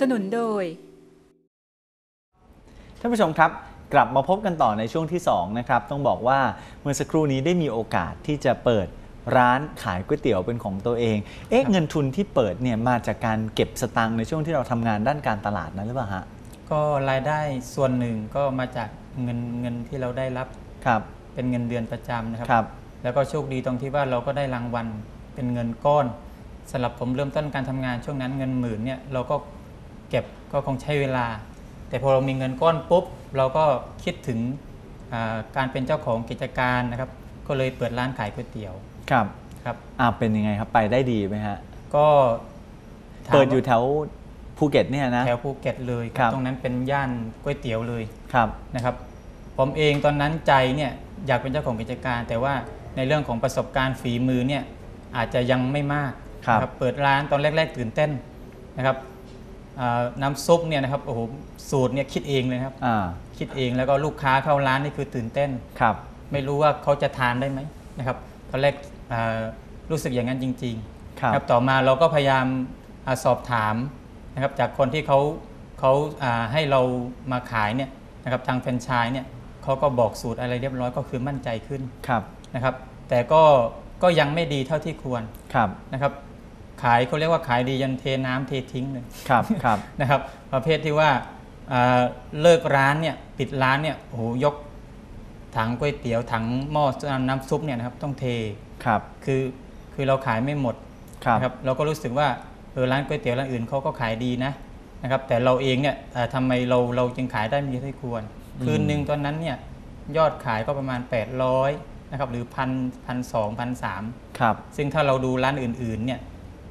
สนุนโดย ท่านผู้ชมครับกลับมาพบกันต่อในช่วงที่ 2 นะครับ ต้องบอกว่าเมื่อสักครู่นี้ได้มีโอกาสที่จะเปิดร้านขายก๋วยเตี๋ยวเป็นของตัวเอง เอ๊ะเงินทุนที่เปิดเนี่ยมาจากการเก็บสตังค์ในช่วงที่เราทำงานด้านการตลาดนั้นหรือเปล่าฮะก็รายได้ส่วนหนึ่งก็มาจากเงินเงินที่เราได้รับครับเป็นเงินเดือนประจำนะครับ ครับ แล้วก็โชคดีตรงที่ว่าเราก็ได้รางวัลเป็นเงินก้อนสำหรับผมเริ่มต้นการทำงานช่วงนั้นเงินหมื่นเนี่ยเราก็ เก็บก็คงใช้เวลา แต่พอเรามีเงินก้อนปุ๊บ เราก็คิดถึงอ่าการเป็นเจ้าของกิจการนะครับ ก็เลยเปิดร้านขายก๋วยเตี๋ยวครับครับอ่าเป็นยังไงครับไปได้ดีไหมฮะก็ถามเปิดอยู่แถวภูเก็ตเนี่ยนะแถวภูเก็ตเลยครับตรงนั้นเป็นย่านก๋วยเตี๋ยวเลยครับนะครับ ผมเองตอนนั้นใจเนี่ยอยากเป็นเจ้าของกิจการ แต่ว่าในเรื่องของประสบการณ์ฝีมือเนี่ยอาจจะยังไม่มากครับนะเปิดร้านตอนแรก ๆ ตื่นเต้นนะครับอ่า น้ำซุปเนี่ยนะครับโอ้โหสูตรเนี่ยคิดเองเลยนะครับอ่าคิดเองแล้วก็ลูกค้าเข้าร้านนี่คือตื่นเต้น ครับ ไม่รู้ว่าเขาจะทานได้ไหมนะครับตอนแรกอ่ารู้สึกอย่างนั้นจริงๆครับต่อมาเราก็พยายามอาสอบถามนะครับจากคนที่เขาเขาอ่าให้เรามาขายเนี่ยนะครับทางแฟรนไชส์เนี่ยเขาก็บอกสูตรอะไรเรียบร้อยก็คือมั่นใจขึ้นครับนะครับ แต่ก็ก็ยังไม่ดีเท่าที่ควรครับนะครับ ขายเขาเรียกว่าขายดียันเทน้ำเททิ้งเลยครับครับนะครับประเภทที่ว่าอ่าเลิกร้านเนี่ยปิดร้านเนี่ยโอ้โหยกถังก๋วยเตี๋ยวถังหม้อน้ำซุปเนี่ยนะครับต้องเทครับคือคือเราขายไม่หมดครับนะครับเราก็รู้สึกว่าเออร้านก๋วยเตี๋ยวร้านอื่นเขาก็ขายดีนะนะครับแต่เราเองเนี่ยเอ่อทำไมเราเราจึงขายได้ไม่เท่าที่ควร คืนหนึ่งตอนนั้นเนี่ยยอดขายก็ประมาณ 800นะครับหรือพันพันสองพันสามครับซึ่งถ้าเราดูร้านอื่นๆเนี่ย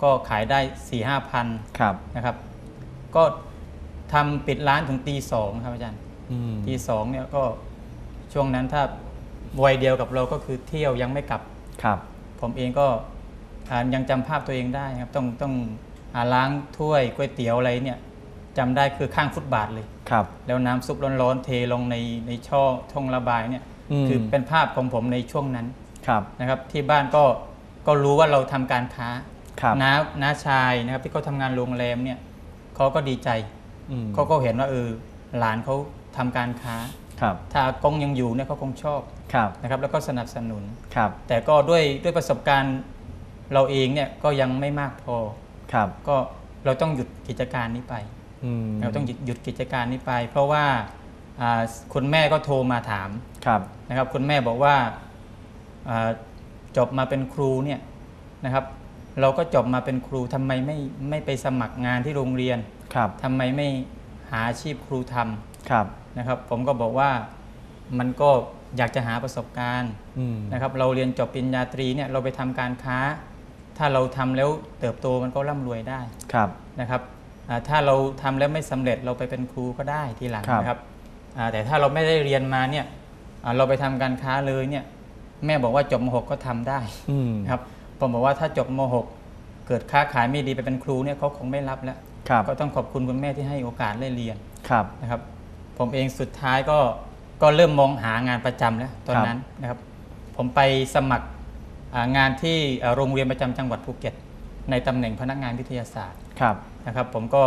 ก็ขายได้4ี่ห้าพันครับนะครับ ก็ทำปิดร้านถึงตีสองครับอาจารย์อืมตีสองเนี่ยก็ช่วงนั้นถ้าวัยเดียวกับเราก็คือเที่ยวยังไม่กลับครับ ผมเองก็อ่ายังจำภาพตัวเองได้ครับต้องต้องอาล้างถ้วยก๋วยเตี๋ยวอะไรเนี่ยจำได้คือข้างฟุตบาทเลยครับ แล้วน้ำซุปร้อนๆเทลงในในช่อช่องระบายเนี่ยอืมคือเป็นภาพของผมในช่วงนั้นครับนะครับ ที่บ้านก็ก็รู้ว่าเราทำการค้าครับ น้าน้าชายนะครับที่เขาทำงานโรงแรมเนี่ยเขาก็ดีใจอืมเขาก็เห็นว่าเออหลานเขาทำการค้าครับถ้าอากงยังอยู่เนี่ยเขาคงชอบครับนะครับแล้วก็สนับสนุนครับแต่ก็ด้วยด้วยประสบการณ์เราเองเนี่ยก็ยังไม่มากพอครับก็เราต้องหยุดกิจการนี้ไปอืมเราต้องหยุดหยุดกิจการนี้ไป เพราะว่าอ่าคุณแม่ก็โทรมาถามครับนะครับ คุณแม่บอกว่าอ่าจบมาเป็นครูเนี่ยนะครับ เราก็จบมาเป็นครูทำไมไม่ไม่ไปสมัครงานที่โรงเรียนครับทำไมไม่หาอาชีพครูทำครับนะครับ ผมก็บอกว่ามันก็อยากจะหาประสบการณ์อืมนะครับ เราเรียนจบปริญญาตรีเนี่ยเราไปทำการค้า ถ้าเราทำแล้วเติบโตมันก็ร่ำรวยได้ครับนะครับอ่าถ้าเราทำแล้วไม่สำเร็จเราไปเป็นครูก็ได้ทีหลังครับนะครับอ่าแต่ถ้าเราไม่ได้เรียนมาเนี่ยอ่าเราไปทำการค้าเลยเนี่ยแม่บอกว่าจบม .6 ก็ทำได้อืมนะครับ ผมบอกว่าถ้าจบม .6 เกิดค้าขายไม่ดีไปเป็นครูเนี่ยเขาคงไม่รับแล้วครับก็ต้องขอบคุณคุณแม่ที่ให้โอกาสได้เรียนครับนะครับ ผมเองสุดท้ายก็ก็เริ่มมองหางานประจำแล้วตอนนั้นนะครับ ผมไปสมัครอ่างานที่อ่าโรงเรียนประจำจังหวัดภูเก็ต ในตำแหน่งพนักงานวิทยาศาสตร์ครับนะครับ ผมก็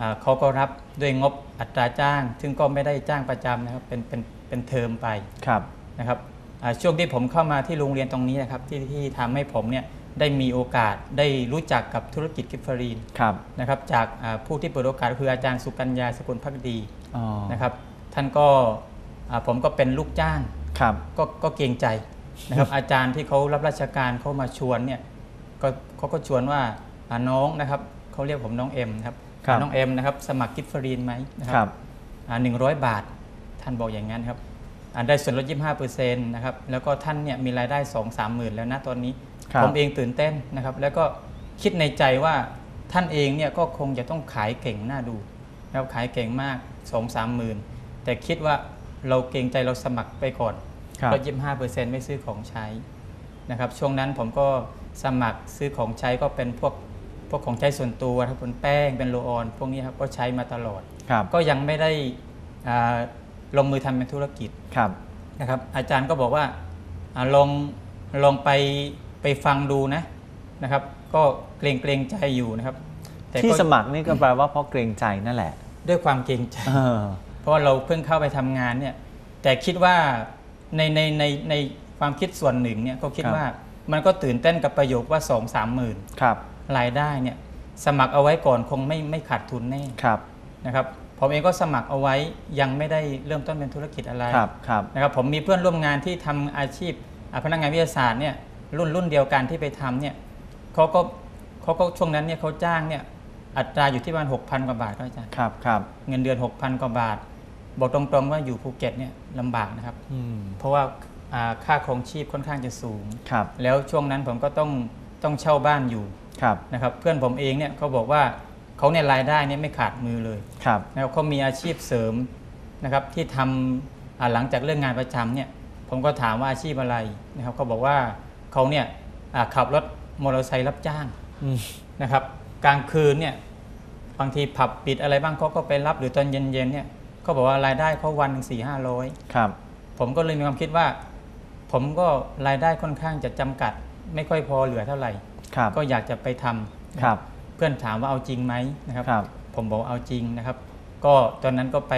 อ่าเขาก็รับด้วยงบอัตราจ้าง ซึ่งก็ไม่ได้จ้างประจำนะครับเป็นเป็นเป็นเทอมไปครับนะครับอ่า ช่วงที่ผมเข้ามาที่โรงเรียนตรงนี้นะครับที่ที่ทำให้ผมเนี่ยได้มีโอกาสได้รู้จักกับธุรกิจกิฟฟรีนครับ นะครับจากอ่าผู้ที่เปิดโอกาสก็คืออาจารย์สุกัญญาสกุลพักดีอ๋อนะครับ ท่านก็อ่าผมก็เป็นลูกจ้าง ครับ ก็ก็เกรงใจนะครับ อาจารย์ที่เขารับราชการเขามาชวนเนี่ยก็เขาก็ชวนว่าอ่าน้องนะครับเขาเรียกผมน้องเอ็มนะครับครับ น้องเอ็มนะครับสมัครกิฟฟรีนไหมนะคครัรับหนึ่งร้อยบาท ท่านบอกอย่างนั้นครับอ่า ได้ส่วนลด 25เปอร์เซ็นต์นะครับแล้วก็ท่านเนี่ยมีรายได้ 2 3 หมื่นแล้วนะตอนนี้ ครับ ผมเองตื่นเต้นนะครับ แล้วก็คิดในใจว่าท่านเองเนี่ยก็คงจะต้องขายเก่งน่าดูนะครับขายเก่งมาก 2 3 หมื่น แต่คิดว่าเราเกรงใจเราสมัครไปก่อน ครับ ลด 25เปอร์เซ็นต์ไม่ซื้อของใช้นะครับ ช่วงนั้นผมก็สมัครซื้อของใช้ก็เป็นพวกพวกของใช้ส่วนตัวครับเป็นแป้งเป็นโลออนพวกนี้ครับก็ใช้มาตลอด ครับ ก็ยังไม่ได้อ่า ลงมือทำเป็นธุรกิจครับนะครับ อาจารย์ก็บอกว่าอาลองลองไปไปฟังดูนะนะครับ ก็เกรงเกรงใจอยู่นะครับแต่แต่ที่ก็สมัครนี่ก็แปลว่าเพราะเกรงใจนั่นแหละ ด้วยความเกรงใจเออเพราะว่าเราเพิ่งเข้าไปทำงานเนี่ย แต่คิดว่าในในในในความคิดส่วนหนึ่งเนี่ยก็คิดครับว่ามันก็ตื่นเต้นกับประโยคว่าสองสามหมื่นครับรายได้เนี่ยสมัครเอาไว้ก่อนคงไม่ไม่ขาดทุนแน่ครับนะครับ ผมเองก็สมัครเอาไว้ยังไม่ได้เริ่มต้นเป็นธุรกิจอะไรครับครับนะครับผมมีเพื่อนร่วมงานที่ทำอาชีพอ่าพนักงานวิทยาศาสตร์เนี่ยรุ่นรุ่นเดียวกันที่ไปทำเนี่ยเขาก็เขาก็ช่วงนั้นเนี่ยเขาจ้างเนี่ยอัตราอยู่ที่ประมาณ6,000กว่าบาทก็อาจารย์ครับครับเงินเดือน6,000กว่าบาท บอกตรงๆว่าอยู่ภูเก็ตเนี่ยลำบากนะครับอืมเพราะว่าอ่าค่าครองชีพค่อนข้างจะสูงครับแล้วช่วงนั้นผมก็ต้องต้องเช่าบ้านอยู่ครับนะครับเพื่อนผมเองเนี่ยเขาบอกว่า เขาเนี่ยรายได้เนี่ยไม่ขาดมือเลยครับนะครับเขามีอาชีพเสริมนะครับที่ทำอ่าหลังจากเรื่องงานประจำเนี่ยผมก็ถามว่าอาชีพอะไรนะครับเขาบอกว่าเขาเนี่ยอ่าขับรถมอเตอร์ไซค์รับจ้างอืมนะครับกลางคืนเนี่ยบางทีผับปิดอะไรบ้างเขาก็ไปรับหรือตอนเย็นๆเนี่ยเขาบอกว่ารายได้เขาวันหนึ่งสี่ห้าร้อยครับ ผมก็เลยมีความคิดว่า ผมก็รายได้ค่อนข้างจะจำกัด ไม่ค่อยพอเหลือเท่าไหร่ครับก็อยากจะไปทำครับ เพื่อนถามว่าเอาจริงไหมนะครับครับ ผมบอกเอาจริงนะครับ ก็ตอนนั้นก็ไป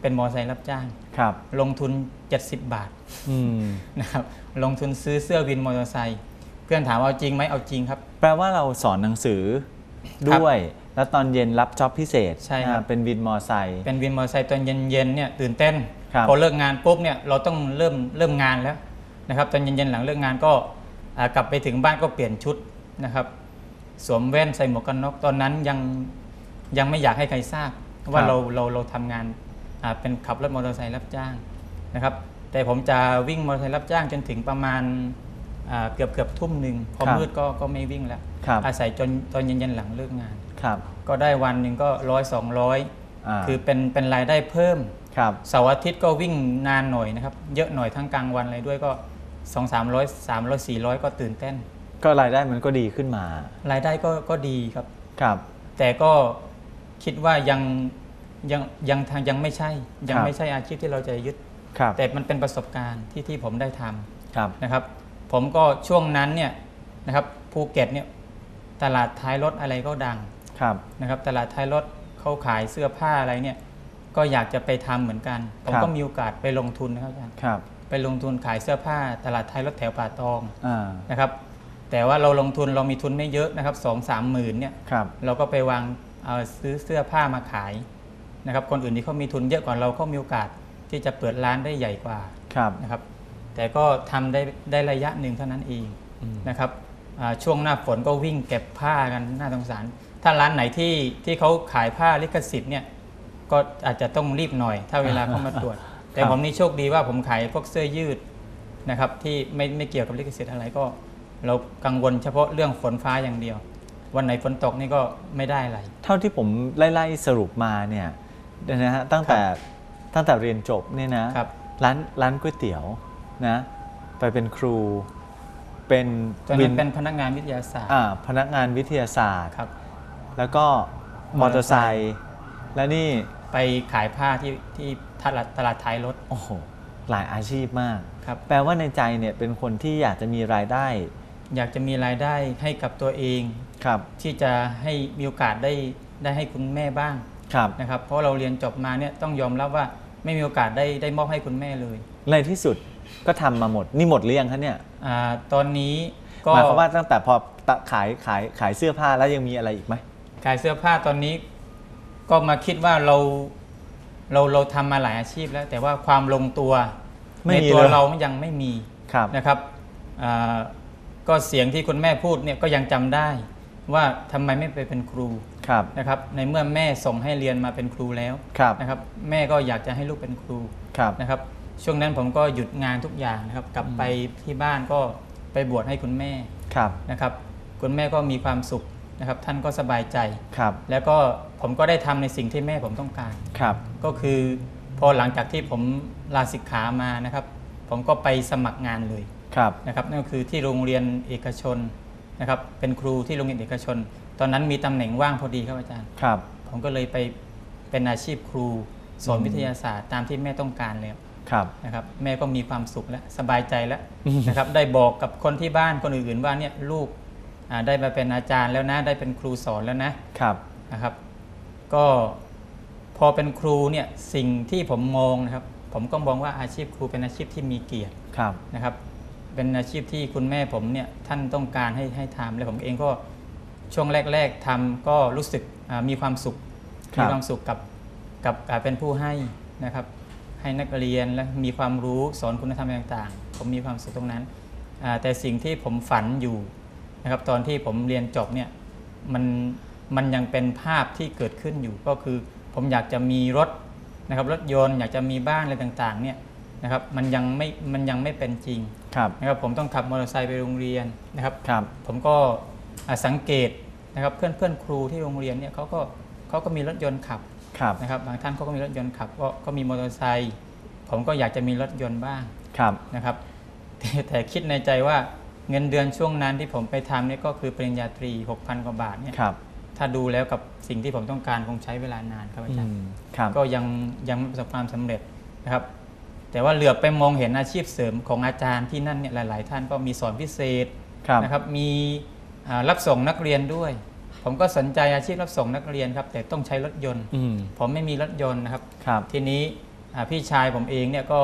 เป็นมอไซค์รับจ้างครับลงทุน 70 บาทอืมนะครับลงทุนซื้อเสื้อวินมอเตอร์ไซค์เพื่อนถามว่าเอาจริงไหมเอาจริงครับ แปลว่าเราสอนหนังสือด้วย แล้วตอนเย็นรับจ็อบพิเศษใช่ครับอ่าเป็นวินมอไซค์เป็นวินมอเตอร์ไซค์ตอนเย็นๆเนี่ยตื่นเต้นครับพอเลิกงานปุ๊บเนี่ยเราต้องเริ่มเริ่มงานแล้วนะครับ ตอนเย็นๆหลังเลิกงานก็อ่ากลับไปถึงบ้านก็เปลี่ยนชุดนะครับ สวมแว่นใส่หมวกกันน็อกตอนนั้นยังยังไม่อยากให้ใครทราบว่าเราเราเราทำงานอ่าเป็นขับรถมอเตอร์ไซค์รับจ้างนะครับ แต่ผมจะวิ่งมอเตอร์ไซค์รับจ้างจนถึงประมาณอ่าเกือบเกือบทุ่มหนึ่งพอครับมืดก็ก็ไม่วิ่งแล้วครับอาศัยจนตอนเย็นๆหลังเลิกงานครับก็ได้วันหนึ่งก็ร้อยสองร้อยอ่าคือเป็นเป็นรายได้เพิ่มครับเสาร์อาทิตย์ก็วิ่งนานหน่อยนะครับ เยอะหน่อยทั้งกลางวันอะไรด้วยก็สองสามร้อยสามร้อยสี่ร้อยก็ตื่นเต้น ก็รายได้มันก็ดีขึ้นมา รายได้ก็ก็ดีครับ ครับ แต่ก็คิดว่ายังยังยังทางยังไม่ใช่ ยังครับไม่ใช่อาชีพที่เราจะยึด ครับแต่มันเป็นประสบการณ์ที่ที่ผมได้ทำครับนะครับ ผมก็ช่วงนั้นเนี่ยนะครับภูเก็ตเนี่ยตลาดท้ายรถอะไรก็ดัง ครับ นะครับตลาดท้ายรถเขาขายเสื้อผ้าอะไรเนี่ยก็อยากจะไปทำเหมือนกัน ผมครับก็มีโอกาสไปลงทุนนะครับอาจารย์ครับ ไปลงทุนขายเสื้อผ้าตลาดท้ายรถแถวป่าตองอ่า นะครับ แต่ว่าเราลงทุนเรามีทุนไม่เยอะนะครับสองสามหมื่นเนี่ยครับ เราก็ไปวางเอาซื้อเสื้อผ้ามาขายนะครับคนอื่นที่เขามีทุนเยอะกว่าเราเขามีโอกาสที่จะเปิดร้านได้ใหญ่กว่าครับนะครับ แต่ก็ทำได้ได้ระยะหนึ่งเท่านั้นเองอืมนะครับอ่าช่วงหน้าฝนก็วิ่งเก็บผ้ากันน่าสงสาร ถ้าร้านไหนที่ที่เขาขายผ้าลิขสิทธิ์เนี่ยก็อาจจะต้องรีบหน่อย ถ้าเวลาเขามาตรวจ แต่ผมนี่โชคดีว่าผมขายพวกเสื้อยืดนะครับที่ไม่ไม่เกี่ยวกับลิขสิทธิ์อะไรก็ เรากังวลเฉพาะเรื่องฝนฟ้าอย่างเดียว วันไหนฝนตกนี่ก็ไม่ได้อะไร เท่าที่ผมไล่ๆสรุปมาเนี่ยนะฮะตั้งแต่ตั้งแต่เรียนจบเนี่ยนะครับร้านร้านก๋วยเตี๋ยวนะไปเป็นครูเป็นตอนวินั้นเป็นพนักงานวิทยาศาสตร์อ่าพนักงานวิทยาศาสตร์ครับ แล้วก็มอเตอร์ไซค์และนี่ไปขายผ้าที่ที่ตลาดตลาดท้ายรถโอ้โหหลายอาชีพมากครับแปลว่าในใจเนี่ยเป็นคนที่อยากจะมีรายได้ อยากจะมีรายได้ให้กับตัวเองครับที่จะให้มีโอกาสได้ได้ให้คุณแม่บ้างครับนะครับ เพราะเราเรียนจบมาเนี่ยต้องยอมรับว่าไม่มีโอกาสได้ได้มอบให้คุณแม่เลย ในที่สุดก็ทำมาหมดนี่หมดหรือยังคะเนี่ยอาตอนนี้ก็หมายความว่าตั้งแต่พอตะขายขายขายเสื้อผ้าแล้วยังมีอะไรอีกไหมขายเสื้อผ้าตอนนี้ก็มาคิดว่าเราเราเราทำมาหลายอาชีพแล้ว แต่ว่าความลงตัวไม่ในมีตัวเลยเรายังไม่มีครับนะครับอ่า ก็เสียงที่คุณแม่พูดเนี่ยก็ยังจำได้ ว่าทำไมไม่ไปเป็นครูครับนะครับ ในเมื่อแม่ส่งให้เรียนมาเป็นครูแล้วครับนะครับ แม่ก็อยากจะให้ลูกเป็นครูครับนะครับ ช่วงนั้นผมก็หยุดงานทุกอย่างนะครับ กลับไปที่บ้านก็ไปบวชให้คุณแม่ครับนะครับ คุณแม่ก็มีความสุขนะครับ ท่านก็สบายใจครับ แล้วก็ผมก็ได้ทำในสิ่งที่แม่ผมต้องการครับ ก็คือพอหลังจากที่ผมลาสิกขามานะครับ ผมก็ไปสมัครงานเลยครับ นะครับนั่นก็คือที่โรงเรียนเอกชนนะครับเป็นครูที่โรงเรียนเอกชน ตอนนั้นมีตำแหน่งว่างพอดีครับอาจารย์ครับผมก็เลยไปเป็นอาชีพครูสอนวิทยาศาสตร์ตามที่แม่ต้องการเลยครับนะครับแม่ก็มีความสุขและสบายใจแล้วอืมนะครับได้บอกกับคนที่บ้านคนอื่นๆว่าเนี่ยลูกอ่าได้มาเป็นอาจารย์แล้วนะได้เป็นครูสอนแล้วนะครับนะครับก็พอเป็นครูเนี่ยสิ่งที่ผมมองนะครับ ผมก็มองว่าอาชีพครูเป็นอาชีพที่มีเกียรติครับนะครับ เป็นอาชีพที่คุณแม่ผมเนี่ยท่านต้องการให้ให้ทำและผมเองก็ช่วงแรก ๆทำก็รู้สึกอ่ามีความสุขครับมีความสุขกับกับการเป็นผู้ให้นะครับ ให้นักเรียนและมีความรู้สอนคุณธรรมต่างๆ ผมมีความสุขตรงนั้นอ่าแต่สิ่งที่ผมฝันอยู่นะครับตอนที่ผมเรียนจบเนี่ยมันมันยังเป็นภาพที่เกิดขึ้นอยู่ก็คือ ผมอยากจะมีรถนะครับรถยนต์ อยากจะมีบ้านอะไรต่างๆเนี่ย นะครับมันยังไม่มันยังไม่เป็นจริงครับนะครับผมต้องขับมอเตอร์ไซค์ไปโรงเรียนนะครับครับผมก็อ่าสังเกตนะครับเพื่อนเพื่อนครูที่โรงเรียนเนี่ยเขาก็เขาก็มีรถยนต์ขับครับนะครับบางท่านเขาก็มีรถยนต์ขับก็ก็มีมอเตอร์ไซค์ผมก็อยากจะมีรถยนต์บ้างครับนะครับแต่แต่คิดในใจว่าเงินเดือนช่วงนั้นที่ผมไปทำเนี่ยก็คือปริญญาตรี 6,000 กว่าบาทเนี่ยครับถ้าดูแล้วกับสิ่งที่ผมต้องการคงใช้เวลานานครับอาจารอืย์มครับก็ยังยังไม่ประสบความสำเร็จนะครับ แต่ว่าเหลือบไปมองเห็นอาชีพเสริมของอาจารย์ที่นั่นเนี่ยหลาย ๆ ท่านก็มีสอนพิเศษครับนะครับมีอ่ารับส่งนักเรียนด้วย ผมก็สนใจอาชีพรับส่งนักเรียนครับแต่ต้องใช้รถยนต์อืมผมไม่มีรถยนต์นะครับครับทีนี้อ่าพี่ชายผมเองเนี่ยก็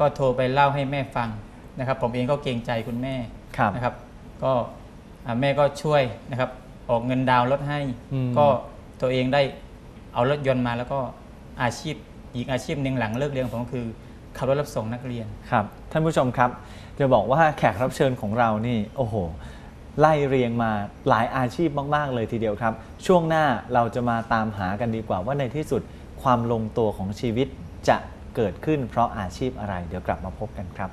ก็โทรไปเล่าให้แม่ฟังนะครับ ผมเองก็เกรงใจคุณแม่ครับนะครับ ก็อ่าแม่ก็ช่วยนะครับ ออกเงินดาวน์รถให้อืมก็ตัวเองได้เอารถยนต์มาแล้วก็อาชีพอีกอาชีพหนึ่งหลังเลิกเรียนของผมคือ ขับรถรับส่งนักเรียน ครับท่านผู้ชมครับจะบอกว่าแขกรับเชิญของเรานี่โอ้โห ไล่เรียงมาหลายอาชีพมาก ๆ เลยทีเดียวครับ ช่วงหน้าเราจะมาตามหากันดีกว่าว่าในที่สุดความลงตัวของชีวิตจะเกิดขึ้นเพราะอาชีพอะไร เดี๋ยวกลับมาพบกันครับ